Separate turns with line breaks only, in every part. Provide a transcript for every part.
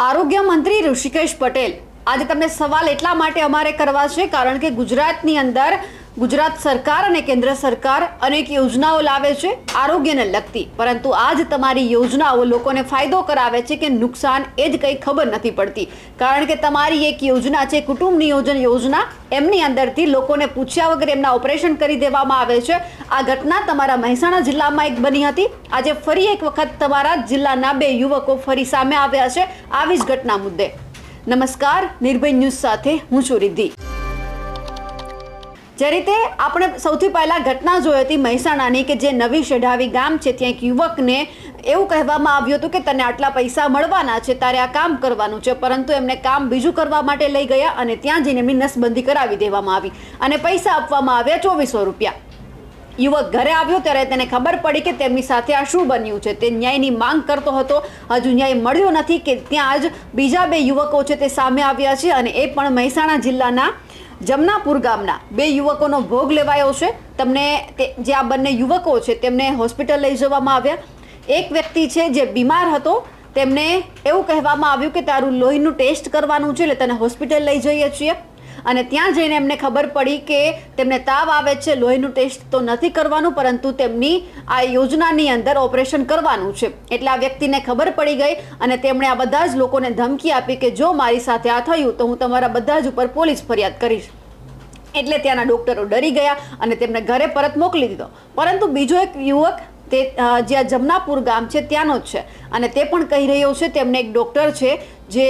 આરોગ્ય મંત્રી ઋષિકેશ પટેલ. આજે તમને સવાલ એટલા માટે અમારે કરવા છે, કારણ કે ગુજરાતની અંદર ગુજરાત સરકાર અને કેન્દ્ર સરકાર અનેક યોજનાઓ લાવે છે, આરોગ્યને લગતી. પરંતુ આજ તમારી યોજનાઓ લોકોને ફાયદો કરાવે છે કે નુકસાન એ જ કંઈ ખબર નથી પડતી. કારણ કે તમારી એક યોજના છે, કુટુંબ નિયોજન યોજના. એમની અંદરથી લોકોને પૂછ્યા વગર એમના ઓપરેશન કરી દેવામાં આવે છે. આ ઘટના તમારા મહેસાણા જિલ્લામાં એક બની હતી. આજે ફરી એક વખત તમારા જિલ્લાના બે યુવકો ફરી સામે આવ્યા છે. આવી જ ઘટના મુદ્દે. નમસ્કાર, નિર્ભય ન્યૂઝ સાથે હું છું રિદ્ધિ. જે રીતે આપણે સૌથી પહેલા ઘટના જોઈ હતી મહેસાણાની કે જે નવી શેઢાવી ગામ છે, ત્યાં એક યુવકને એવું કહેવામાં આવ્યું હતું કે તને આટલા પૈસા મળવાના છે, તારે આ કામ કરવાનું છે, પરંતુ એમને કામ બીજું કરવા માટે લઈ ગયા અને ત્યાં જઈને એમની નસબંધી કરાવી દેવામાં આવી અને પૈસા આપવામાં આવ્યા ચોવીસો રૂપિયા. યુવક ઘરે આવ્યો ત્યારે તેને ખબર પડી કે તેમની સાથે આ શું બન્યું છે, તે ન્યાયની માંગ કરતો હતો. હજુ ન્યાય મળ્યો નથી કે ત્યાં જ બીજા બે યુવકો છે તે સામે આવ્યા છે અને એ પણ મહેસાણા જિલ્લાના જમનાપુર ગામના બે યુવકોનો ભોગ લેવાયો છે. તમને જે આ બંને યુવકો છે તેમને હોસ્પિટલ લઈ જવામાં આવ્યા. એક વ્યક્તિ છે જે બીમાર હતો. તેમને એવું કહેવામાં આવ્યું કે તારું લોહીનું ટેસ્ટ કરવાનું છે, એટલે તને હોસ્પિટલ લઈ જઈએ છીએ. અને ત્યાં જઈને એમને ખબર પડી કે તેમને તાવ આવે છે, લોહીનું ટેસ્ટ તો નથી કરવાનું, પરંતુ તેમની આ યોજનાની અંદર ઓપરેશન કરવાનું છે. એટલે આ વ્યક્તિને ખબર પડી ગઈ અને તેમણે આ બધા જ લોકોને ધમકી આપી કે જો મારી સાથે આ થયું તો હું તમારા બધા જ ઉપર પોલીસ ફરિયાદ કરીશ. એટલે ત્યાંના ડોક્ટરો ડરી ગયા અને તેમને ઘરે પરત મોકલી દીધો. પરંતુ બીજો એક યુવક તે જ્યાં જમનાપુર ગામ છે ત્યાંનો જ છે. અને તે પણ કહી રહ્યો છે, તેમને એક ડોક્ટર છે જે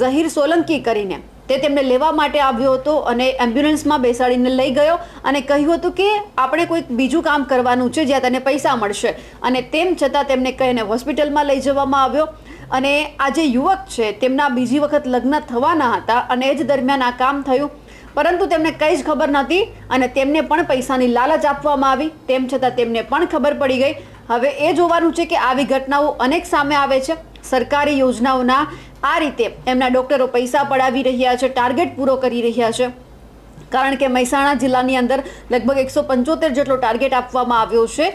ઝહીર સોલંકી કરીને. તે તેમને લેવા માટે આવ્યો હતો અને એમ્બ્યુલન્સમાં બેસાડીને લઈ ગયો અને કહ્યું હતું કે આપણે કોઈક બીજું કામ કરવાનું છે જ્યાં તને પૈસા મળશે. અને તેમ છતાં તેમને કહીને હોસ્પિટલમાં લઈ જવામાં આવ્યો. અને આ જે યુવક છે, તેમના બીજી વખત લગ્ન થવાના હતા અને એ જ દરમિયાન આ કામ થયું. પરંતુ તેમને કંઈ જ ખબર નહોતી અને તેમને પણ પૈસાની લાલચ આપવામાં આવી. તેમ છતાં તેમને પણ ખબર પડી ગઈ. હવે એ જોવાનું છે કે આવી ઘટનાઓ અનેક સામે આવે છે. સરકારી યોજનાઓના આ રીતે એમના ડોક્ટરો પૈસા પડાવી રહ્યા છે, ટાર્ગેટ પૂરો કરી રહ્યા છે. કારણ કે મહેસાણા જિલ્લાની અંદર લગભગ એકસો પંચોતેર જેટલો ટાર્ગેટ આપવામાં આવ્યો છે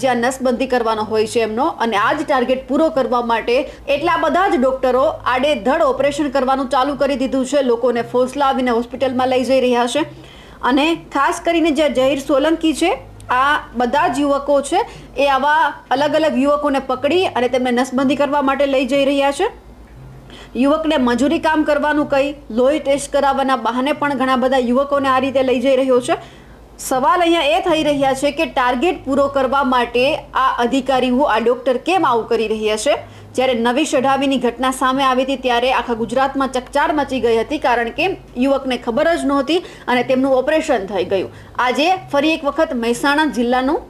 જ્યાં નસબંધી કરવાનો હોય છે એમનો, અને આ જ ટાર્ગેટ પૂરો કરવા માટે એટલા બધા જ ડોક્ટરો આડેધડ ઓપરેશન કરવાનું ચાલુ કરી દીધું છે, લોકોને ફોસલાવીને હોસ્પિટલમાં લઈ જઈ રહ્યા છે. અને ખાસ કરીને જે જહીર સોલંકી છે આ બધા જ યુવકો છે, એ આવા અલગ અલગ યુવકોને પકડી અને તેમને નસબંધી કરવા માટે લઈ જઈ રહ્યા છે. યુવકને મજૂરી કામ કરવાનું કહી લોહી ટેસ્ટ કરાવવાના બહાને પણ ઘણા બધા યુવકોને આ રીતે લઈ જઈ રહ્યો છે. સવાલ અહીંયા એ થઈ રહ્યા છે કે ટાર્ગેટ પૂરો કરવા માટે આ અધિકારીઓ આ ડોક્ટર કેમ આવું કરી રહ્યા છે? જ્યારે નવી શઢાવીની ઘટના સામે આવી હતી ત્યારે આખા ગુજરાતમાં ચકચાર મચી ગઈ હતી કારણ કે યુવકને ખબર જ નહોતી અને તેમનું ઓપરેશન થઈ ગયું. આજે ફરી એક વખત મહેસાણા જિલ્લાનું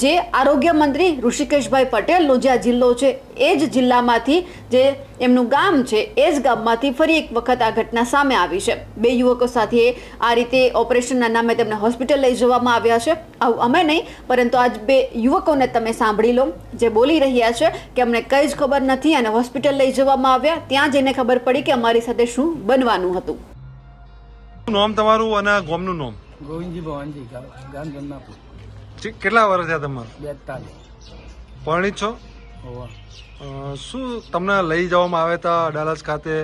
જે આરોગ્ય મંત્રી ઋષિકેશભાઈ પટેલનો જે આ જિલ્લો છે એ જ જિલ્લામાંથી જે એમનું ગામ છે એ જ ગામમાંથી ફરી એક વખત આ ઘટના સામે આવી છે. બે યુવકો સાથે આ રીતે ઓપરેશનના નામે તેમને હોસ્પિટલ લઈ જવામાં આવ્યા છે. આવું અમે નહીં પરંતુ આજ બે યુવકોને તમે સાંભળી લો. જે બોલી રહ્યા છે કે અમને કંઈ જ ખબર નથી અને હોસ્પિટલ લઈ જવામાં આવ્યા ત્યાં જઈને ખબર પડી કે અમારી સાથે શું બનવાનું હતું.
નામ તમારું અને ગોમનું નામ?
ગોવિંદજી ભવાનજી ગામ
કેટલા વર્ષ થયા તમારે?
બેતાલીસ.
પરણિત છો? શું તમને લઈ જવામાં આવે હતા અડાલજ ખાતે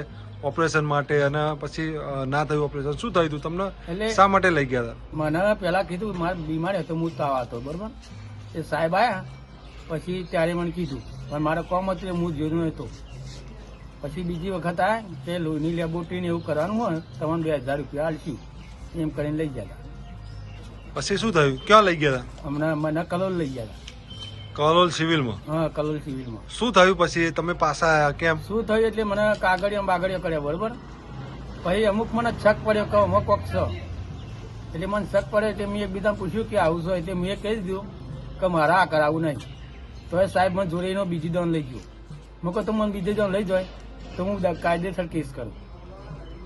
ઓપરેશન માટે અને પછી ના થયું ઓપરેશન? શું થયું હતું તમને?
એટલે-
શા માટે લઈ ગયા હતા
મને પેલા કીધું મારે બીમાર હતો હું તાવ હતો બરોબર? એ સાહેબ આવ્યા પછી ત્યારે મને કીધું પણ મારે કોમ હતું હું જોયું હતો પછી બીજી વખત આ તે લોહીની લેબોરેટરીને એવું કરવાનું હોય તમને બે હજાર રૂપિયા આલશું એમ કરીને લઈ ગયા હતા
પછી શું થયું? ક્યાં લઈ ગયા હતા?
હમણાં મને કલોલ લઈ ગયા
કલોલ સિવિલમાં?
હા કલોલ સિવિલમાં.
શું થયું પછી? તમે પાછા આવ્યા કેમ?
શું થયું એટલે મને કાગળિયા બાગળિયા કર્યા બરોબર? પછી અમુક મને શક પડ્યો કે અમુક કોક છે. એટલે મને શક પડ્યો એટલે મેં એકબીજા પૂછ્યું કે આવું છે? એટલે મેં કહી દીધું કે મારા આ કરાવું નહીં. તો એ સાહેબ મને જોડે એનો બીજી દોન લઈ ગયો. મેં કહું તો મને બીજી દોન લઈ જાય તો હું કાયદેસર કેસ કરું.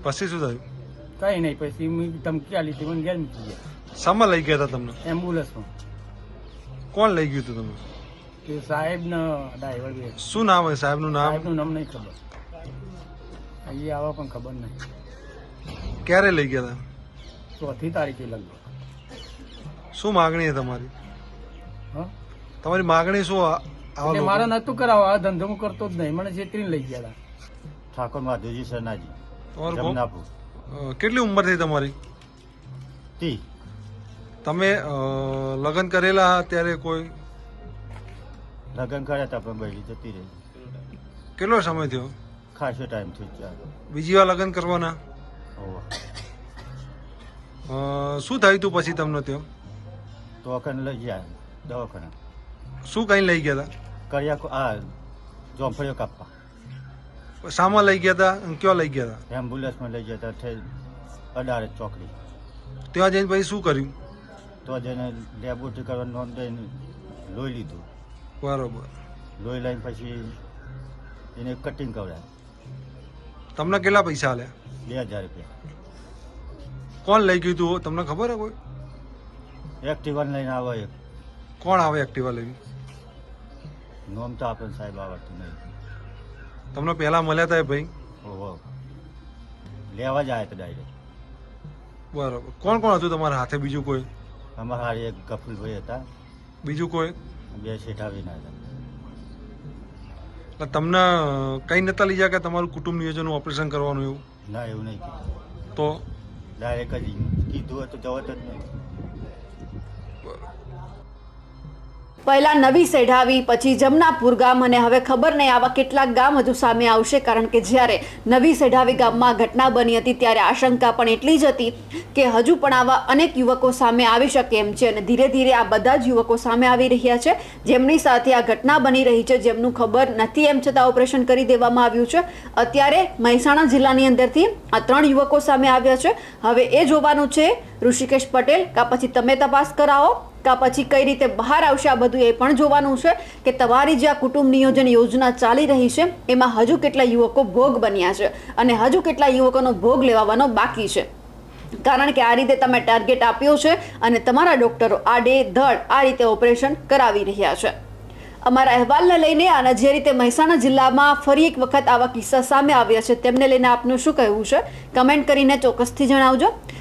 પછી શું થયું?
કઈ નહીં પછી મેં ધમકી આલી હતી મને ઘેર મૂકી ગયા
શામાં લઈ ગયા હતા તમને?
એમ્બ્યુલન્સમાં
કોણ લઈ ગયું હતું તમને?
કે સાહેબ ને ડ્રાઈવર
શું નામ હોય સાહેબનું નામ?
સાહેબનું નામ નહીં ખબર. અહીં આવા પણ ખબર નહીં.
ક્યારે લઈ ગયા હતા
ચોથી તારીખે લગભગ.
શું માગણી છે તમારી?
હા?
તમારી માગણી શું
મારે નતું કરાવવા આ ધંધો હું કરતો જ નહીં. મને છેતરીને લઈ ગયા હતા
ઠાકોર માધુજી સરનાજી જમનાપુર.
કેટલી ઉંમર થઈ તમારી? તમે લગ્ન કરેલા ત્યારે કોઈ?
લગ્ન કર્યા હતા પણ બહેરી જતી રહી.
કેટલો સમય થયો?
ખાસો ટાઈમ થઈ જાય
બીજી વાર લગ્ન કરવાના. શું થયું તું પછી તમને ત્યાં?
તો અકન લઈ ગયા દવાખાના.
શું કઈ લઈ ગયા
કર્યા કો- આ જોંફળીઓ કાપવા.
હતા શામાં લઈ ગયા હતા ક્યાં લઈ ગયા હતા
એમ્બ્યુલન્સમાં લઈ ગયા થઈ અડારે ચોકડી.
ત્યાં જઈને પછી શું કર્યું?
તો જઈને લેબોરેટરી કરવા નોંધ દઈને લોહી લીધું.
બરોબર.
લોહી લઈને પછી એને કટિંગ કરાવ્યા.
તમને કેટલા પૈસા આલ્યા?
બે હજાર રૂપિયા.
કોણ લઈ ગયું તું? તમને ખબર હે કોઈ?
એક્ટિવા લઈને આવે
કોણ આવે એક્ટિવા લઈને?
નોમ તો આપણને સાહેબ આવડતું નહીં.
તમને પહેલા મળ્યા હતા એ ભાઈ?
લેવા જાય તો ડાયરેક્ટ
બરાબર. કોણ કોણ હતું તમારા હાથે? બીજું કોઈ?
અમારા હારે એક ગફુલભાઈ હતા.
બીજું કોઈ?
બે શેઠાવીના હતા.
તમને કઈ નતા લઈ જાય કે તમારું કુટુંબ નિયોજનનું ઓપરેશન કરવાનું એવું?
ના એવું નહીં
તો?
ડાયરેક્ટ જ કીધું હતું જવા જ નહીં.
પહેલા નવી સેઢાવી પછી જમનાપુર ગામ અને હવે ખબર નહીં આવા કેટલાક ગામ હજુ સામે આવશે કારણ કે જ્યારે નવી સેઢાવી ગામમાં ઘટના બની હતી ત્યારે આશંકા પણ એટલી જ હતી કે હજુ પણ આવા અનેક યુવકો સામે આવી શકે એમ છે અને ધીરે ધીરે આ બધા જ યુવકો સામે આવી રહ્યા છે. જેમની સાથે આ ઘટના બની રહી છે, જેમનું ખબર નથી એમ છતાં ઓપરેશન કરી દેવામાં આવ્યું છે. અત્યારે મહેસાણા જિલ્લાની અંદરથી આ ત્રણ યુવકો સામે આવ્યા છે. હવે એ જોવાનું છે. ઋષિકેશ પટેલ, કા પછી તમે તપાસ કરાવો. કા પછી કઈ રીતે બહાર આવશે આ બધું એ પણ જોવાનું છે કે તમારી જે આ કુટુંબ નિયોજન યોજના ચાલી રહી છે, એમાં હજુ કેટલા યુવકો ભોગ બન્યા છે અને હજુ કેટલા યુવકોનો ભોગ લેવાનો બાકી છે. કારણ કે આ રીતે તમે ટાર્ગેટ આપ્યો છે અને તમારા ડોક્ટરો આડે ધડ આ રીતે ઓપરેશન કરાવી રહ્યા છે. અમારા અહેવાલને લઈને અને જે રીતે મહેસાણા જિલ્લામાં ફરી એક વખત આવા કિસ્સા સામે આવ્યા છે, તેમને લઈને આપનું શું કહેવું છે? કમેન્ટ કરીને ચોક્કસથી જણાવજો.